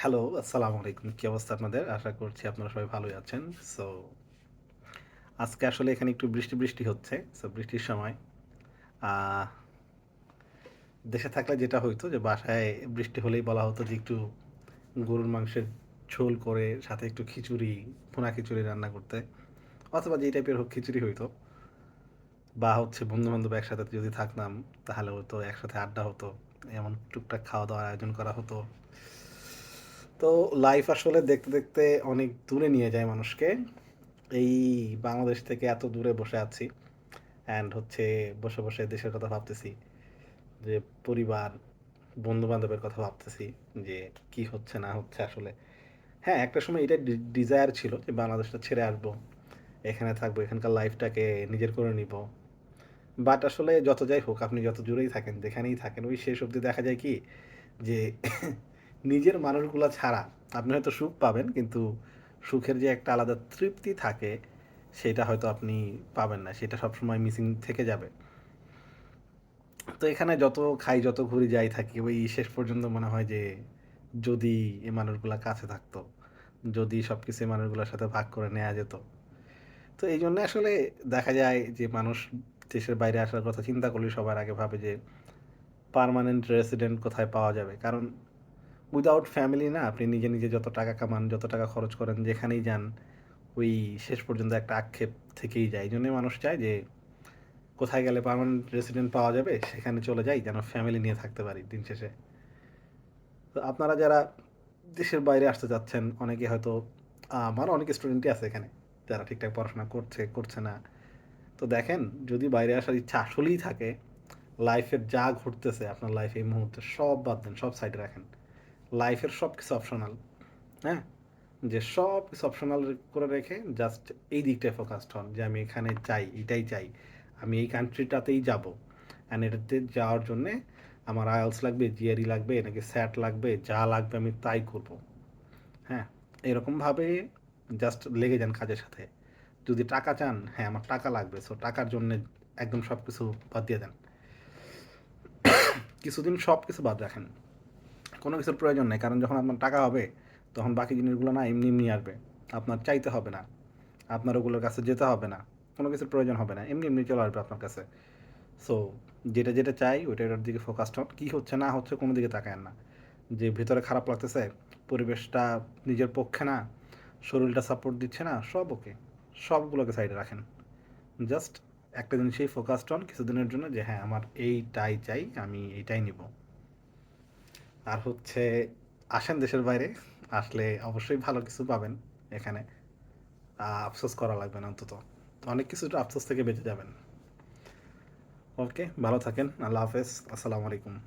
Hello, আসসালামু আলাইকুম। কি অবস্থা আপনাদের? আশা করছি আপনারা সবাই ভালোই আছেন। সো আজকে আসলে এখানে একটু বৃষ্টি, বৃষ্টি হচ্ছে। সো বৃষ্টির সময় দেশে থাকলে যেটা হইতো যে বাসায় বৃষ্টি হলেই বলা হতো যে একটু গরুর মাংসের ঝোল করে সাথে একটু খিচুড়ি, ভুনা খিচুড়ি রান্না করতে। অথবা যেই টাইপের হোক খিচুড়ি হইতো। বা হচ্ছে বন্ধু-বান্ধব একসাথে যদি থাকতাম তাহলে হয়তো একসাথে আড্ডা হতো। এমন টুকটাক খাওয়া-দাওয়ার আয়োজন করা হতো। তো লাইফ আসলে দেখতে, দেখতে অনেক দূরে নিয়ে যায় মানুষকে। এই বাংলাদেশ থেকে এত দূরে বসে আছি। অ্যান্ড হচ্ছে বসে, বসে দেশের কথা ভাবতেছি। যে পরিবার, বন্ধু-বান্ধবের কথা ভাবতেছি যে কি হচ্ছে না হচ্ছে আসলে। হ্যাঁ, একটা সময় এটা ডিজায়ার ছিল যে বাংলাদেশটা ছেড়ে আসব। এখানে থাকব, এখানকার লাইফটাকে নিজের করে নিবো। বাট আসলে যত যাই হোক আপনি যত দূরেই থাকেন, যেখানেই থাকেন ওই শেষ অবধি দেখা যায় কি যে নিজের মানুষগুলো ছাড়া আপনি হয়তো সুখ পাবেন কিন্তু সুখের যে একটা আলাদা তৃপ্তি থাকে সেটা হয়তো আপনি পাবেন না। সেটা সবসময় মিসিং থেকে যাবে। তো এখানে যত খাই, যত ঘুরি, যাই থাকি ওই শেষ পর্যন্ত মনে হয় যে যদি এ মানুষগুলো কাছে থাকতো, যদি সবকিছু এই মানুষগুলোর সাথে ভাগ করে নেওয়া যেত। তো এই জন্য আসলে দেখা যায় যে মানুষ দেশের বাইরে আসার কথা চিন্তা করলে সবার আগে ভাবে যে পার্মানেন্ট রেসিডেন্ট কোথায় পাওয়া যাবে। কারণ উইদাউট ফ্যামিলি না আপনি নিজে, নিজে যত টাকা কামান, যত টাকা খরচ করেন, যেখানেই যান ওই শেষ পর্যন্ত একটা আক্ষেপ থেকেই যায়। এই জন্যই মানুষ চায় যে কোথায় গেলে পার্মানেন্ট রেসিডেন্ট পাওয়া যাবে সেখানে চলে যাই যেন ফ্যামিলি নিয়ে থাকতে পারি দিন শেষে। তো আপনারা যারা দেশের বাইরে আসতে চাচ্ছেন অনেকে হয়তো আমার অনেক স্টুডেন্টই আছে এখানে যারা ঠিকঠাক পড়াশোনা করছে, করছে না। তো দেখেন যদি বাইরে আসার ইচ্ছা আসলেই থাকে লাইফের যা ঘটতেছে আপনার লাইফে এই মুহূর্তে সব বাদ দেন, সব সাইডে রাখেন। লাইফের সব কিছু অপশনাল। হ্যাঁ? যে সব কিছু অপশনাল করে রেখে জাস্ট এই দিকটায় ফোকাসড হন যে আমি এখানে চাই, এটাই চাই। আমি এই কান্ট্রিটাতেই যাব। অ্যান্ড এটাতে যাওয়ার জন্যে আমার আইএলটিএস লাগবে, জিআরই লাগবে নাকি স্যাট লাগবে, যা লাগবে আমি তাই করব। হ্যাঁ? এরকমভাবে জাস্ট লেগে যান কাজের সাথে। যদি টাকা চান, হ্যাঁ আমার টাকা লাগবে। সো টাকার জন্যে একদম সব কিছু বাদ দিয়ে দেন। কিছুদিন সব কিছু বাদ রাখেন। কোনো কিছুর প্রয়োজন নেই কারণ যখন আপনার টাকা হবে তখন বাকি জিনিসগুলো না এমনি, এমনি আসবে। আপনার চাইতে হবে না। আপনার ওগুলোর কাছে যেতে হবে না। কোনো কিছুর প্রয়োজন হবে না। এমনি, এমনি চলে আসবে আপনার কাছে। সো যেটা, যেটা চাই ওইটা, ওইটার দিকে ফোকাস হন। কী হচ্ছে না হচ্ছে কোনো দিকে তাকায়েন না। যে ভেতরে খারাপ লাগতেছে, পরিবেশটা নিজের পক্ষে না, শরীরটা সাপোর্ট দিচ্ছে না, সব ওকে। সবগুলোকে সাইডে রাখেন। জাস্ট একটা জিনিসেই ফোকাসড হন কিছুদিনের জন্য যে হ্যাঁ আমার এইটাই চাই, আমি এইটাই নিবো। আর হচ্ছে আসেন দেশের বাইরে। আসলে অবশ্যই ভালো কিছু পাবেন এখানে। আফসোস করা লাগবে না অন্তত। অনেক কিছুটা আফসোস থেকে বেঁচে যাবেন। ওকে, ভালো থাকেন। আল্লাহ হাফেজ। আসসালামু আলাইকুম।